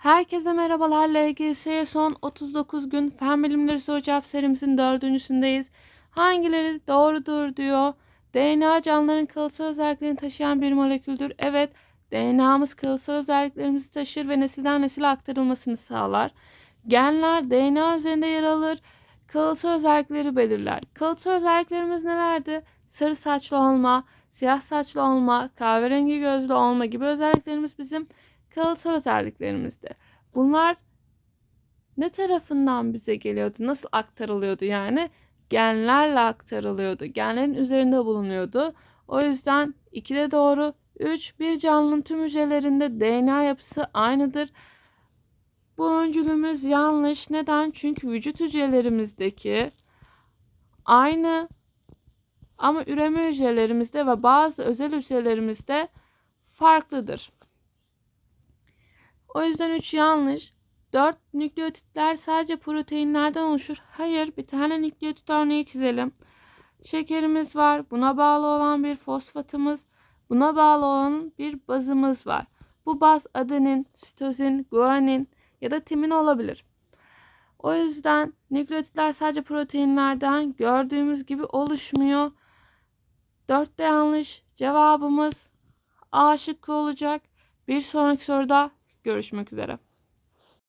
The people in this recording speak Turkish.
Herkese merhabalar. LGS'ye son 39 gün Fen Bilimleri Soru Cevap serimizin dördüncüsündeyiz. Hangileri doğrudur diyor. DNA canlıların kalıtsal özelliklerini taşıyan bir moleküldür. Evet, DNA'mız kalıtsal özelliklerimizi taşır ve nesilden nesile aktarılmasını sağlar. Genler DNA üzerinde yer alır. Kalıtsal özellikleri belirler. Kalıtsal özelliklerimiz nelerdi? Sarı saçlı olma, siyah saçlı olma, kahverengi gözlü olma gibi özelliklerimiz bizim kalıtsal özelliklerimizdi. Bunlar ne tarafından bize geliyordu? Nasıl aktarılıyordu yani? Genlerle aktarılıyordu. Genlerin üzerinde bulunuyordu. O yüzden 2 de doğru. 3. Bir canlının tüm hücrelerinde DNA yapısı aynıdır. Bu öncülümüz yanlış. Neden? Çünkü vücut hücrelerimizdeki aynı ama üreme hücrelerimizde ve bazı özel hücrelerimizde farklıdır. O yüzden 3 yanlış. 4 nükleotitler sadece proteinlerden oluşur. Hayır, bir tane nükleotit örneği çizelim. Şekerimiz var. Buna bağlı olan bir fosfatımız, buna bağlı olan bir bazımız var. Bu baz adenin, sitozin, guanin ya da timin olabilir. O yüzden nükleotitler sadece proteinlerden gördüğümüz gibi oluşmuyor. 4 de yanlış. Cevabımız A şıkkı olacak. Bir sonraki soruda görüşmek üzere.